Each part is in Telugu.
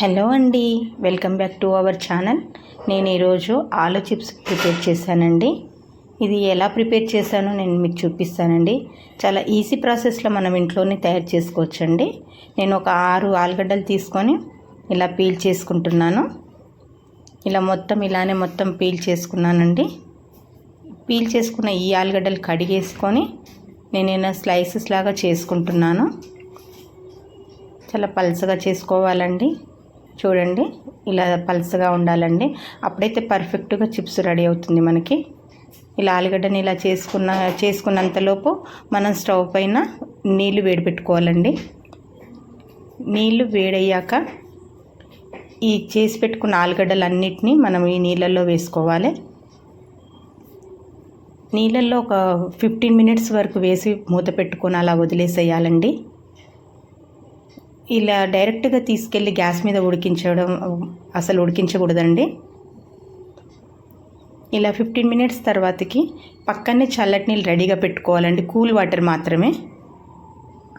హలో అండి welcome back to our channel. నేను ఈరోజు ఆలు చిప్స్ ప్రిపేర్ చేశానండి. ఇది ఎలా ప్రిపేర్ చేశానో నేను మీకు చూపిస్తానండి. చాలా ఈజీ ప్రాసెస్లో మనం ఇంట్లోనే తయారు చేసుకోవచ్చండి. నేను ఒక ఆరు ఆలుగడ్డలు తీసుకొని ఇలా పీల్ చేసుకుంటున్నాను. ఇలా మొత్తం ఇలానే మొత్తం పీల్ చేసుకున్నానండి. పీల్ చేసుకున్న ఈ ఆలుగడ్డలు కడిగేసుకొని నేను స్లైసెస్ లాగా చేసుకుంటున్నాను. చాలా పలుసగా చేసుకోవాలండి. చూడండి ఇలా పలుసగా ఉండాలండి. అప్పుడైతే పర్ఫెక్ట్గా చిప్స్ రెడీ అవుతుంది మనకి. ఇలా ఆలుగడ్డని ఇలా చేసుకున్న చేసుకున్నంతలోపు మనం స్టవ్ పైన నీళ్ళు వేడి పెట్టుకోవాలండి నీళ్ళు వేడయ్యాక ఈ చేసి పెట్టుకున్న ఆలుగడ్డలన్నిటినీ మనం ఈ నీళ్ళల్లో వేసుకోవాలి. నీళ్ళల్లో ఒక ఫిఫ్టీన్ మినిట్స్ వరకు వేసి మూత పెట్టుకొని అలా వదిలేసేయాలండి. ఇలా డైరెక్ట్గా తీసుకెళ్ళి గ్యాస్ మీద ఉడికించడం అసలు ఉడికించకూడదండి. ఇలా ఫిఫ్టీన్ మినిట్స్ తర్వాతకి పక్కనే చల్లటి నీళ్ళు రెడీగా పెట్టుకోవాలండి. కూల్ వాటర్ మాత్రమే.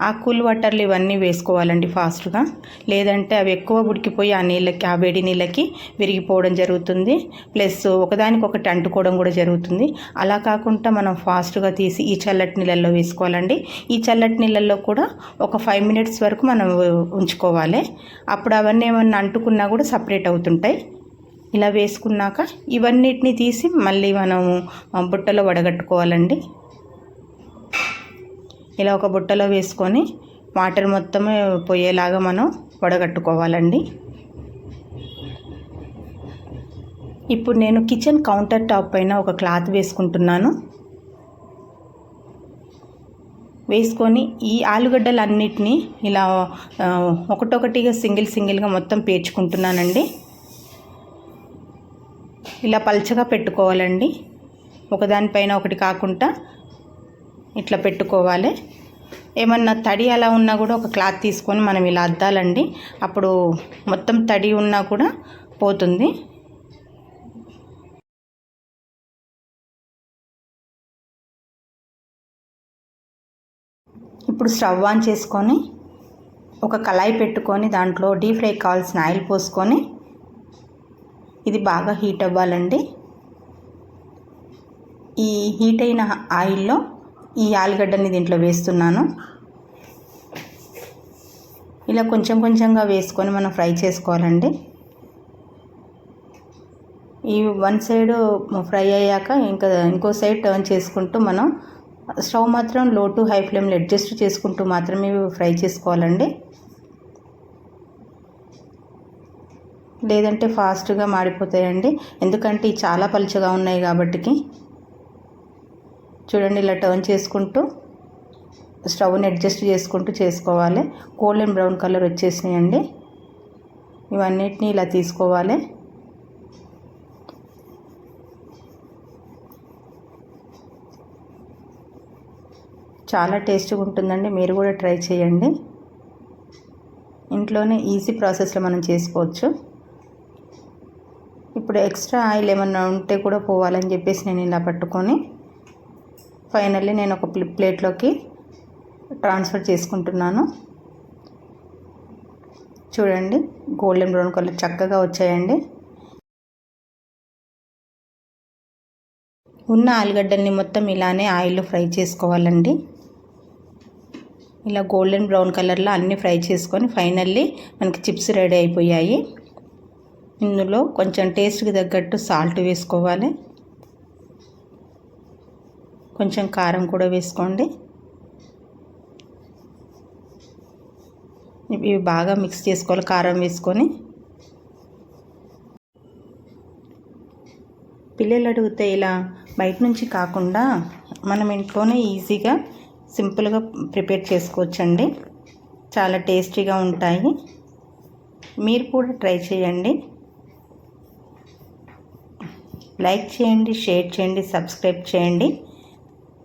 ఆ కూల్ వాటర్లు ఇవన్నీ వేసుకోవాలండి ఫాస్ట్గా. లేదంటే అవి ఎక్కువ ఉడికిపోయి ఆ నీళ్ళకి ఆ వేడి నీళ్ళకి విరిగిపోవడం జరుగుతుంది. ప్లస్ ఒకదానికొకటి అంటుకోవడం కూడా జరుగుతుంది. అలా కాకుండా మనం ఫాస్ట్గా తీసి ఈ చల్లటి నీళ్ళల్లో వేసుకోవాలండి. ఈ చల్లటి నీళ్ళల్లో కూడా ఒక ఫైవ్ మినిట్స్ వరకు మనం ఉంచుకోవాలి. అప్పుడు అవన్నీ ఏమన్నా అంటుకున్నా కూడా సపరేట్ అవుతుంటాయి. ఇలా వేసుకున్నాక ఇవన్నిటిని తీసి మళ్ళీ మనము బుట్టలో వడగట్టుకోవాలండి. ఇలా ఒక బుట్టలో వేసుకొని వాటర్ మొత్తం పోయేలాగా మనం వడగట్టుకోవాలండి. ఇప్పుడు నేను కిచెన్ కౌంటర్ టాప్ పైన ఒక క్లాత్ వేసుకుంటున్నాను. వేసుకొని ఈ ఆలుగడ్డలన్నిటినీ ఇలా ఒకటొకటిగా సింగిల్ సింగిల్గా మొత్తం పేర్చుకుంటున్నానండి. ఇలా పల్చగా పెట్టుకోవాలండి. ఒకదానిపైన ఒకటి కాకుండా ఇట్లా పెట్టుకోవాలి. ఏమన్నా తడి అలా ఉన్నా కూడా ఒక క్లాత్ తీసుకొని మనం ఇలా అద్దాలండి. అప్పుడు మొత్తం తడి ఉన్నా కూడా పోతుంది. ఇప్పుడు స్టవ్ ఆన్ చేసుకొని ఒక కళాయి పెట్టుకొని దాంట్లో డీప్ ఫ్రై కావాల్సిన ఆయిల్ పోసుకొని ఇది బాగా హీట్ అవ్వాలండి. ఈ హీట్ అయిన ఆయిల్లో ఈ ఆలుగడ్డని దీంట్లో వేస్తున్నాను. ఇలా కొంచెం కొంచెంగా వేసుకొని మనం ఫ్రై చేసుకోవాలండి. ఈ వన్ సైడ్ ఫ్రై అయ్యాక ఇంకా ఇంకో సైడ్ టర్న్ చేసుకుంటూ మనం స్టవ్ మాత్రం లో టు హై ఫ్లేమ్లో అడ్జస్ట్ చేసుకుంటూ మాత్రమే ఫ్రై చేసుకోవాలండి. లేదంటే ఫాస్ట్గా మాడిపోతాయండి. ఎందుకంటే చాలా పలుచగా ఉన్నాయి కాబట్టికి. చూడండి ఇలా టర్న్ చేసుకుంటూ స్టవ్ని అడ్జస్ట్ చేసుకుంటూ చేసుకోవాలి. గోల్డెన్ బ్రౌన్ కలర్ వచ్చేసినాయండి. ఇవన్నిటిని ఇలా తీసుకోవాలి. చాలా టేస్ట్గా ఉంటుందండి. మీరు కూడా ట్రై చేయండి. ఇంట్లోనే ఈజీ ప్రాసెస్లో మనం చేసుకోవచ్చు. ఇప్పుడు ఎక్స్ట్రా ఆయిల్ ఏమన్నా ఉంటే కూడా పోవాలని చెప్పేసి నేను ఇలా పట్టుకొని ఫైనల్లీ నేను ఒక ప్లేట్లోకి ట్రాన్స్ఫర్ చేసుకుంటున్నాను. చూడండి గోల్డెన్ బ్రౌన్ కలర్ చక్కగా వచ్చాయండి. ఉన్న ఆలుగడ్డల్ని మొత్తం ఇలానే ఆయిల్లో ఫ్రై చేసుకోవాలండి. ఇలా గోల్డెన్ బ్రౌన్ కలర్లో అన్నీ ఫ్రై చేసుకొని ఫైనల్లీ మనకి చిప్స్ రెడీ అయిపోయాయి. ఇందులో కొంచెం టేస్ట్కి తగ్గట్టు సాల్ట్ వేసుకోవాలి. కొంచెం కారం కూడా వేసుకోండి. ఇవి బాగా మిక్స్ చేసుకోవాలి కారం వేసుకొని. పిల్లలు అడిగితే ఇలా బయట నుంచి కాకుండా మనం ఇంట్లోనే ఈజీగా సింపుల్గా ప్రిపేర్ చేసుకోవచ్చండి. చాలా టేస్టీగా ఉంటాయి. మీరు కూడా ట్రై చేయండి. లైక్ చేయండి షేర్ చేయండి సబ్స్క్రైబ్ చేయండి.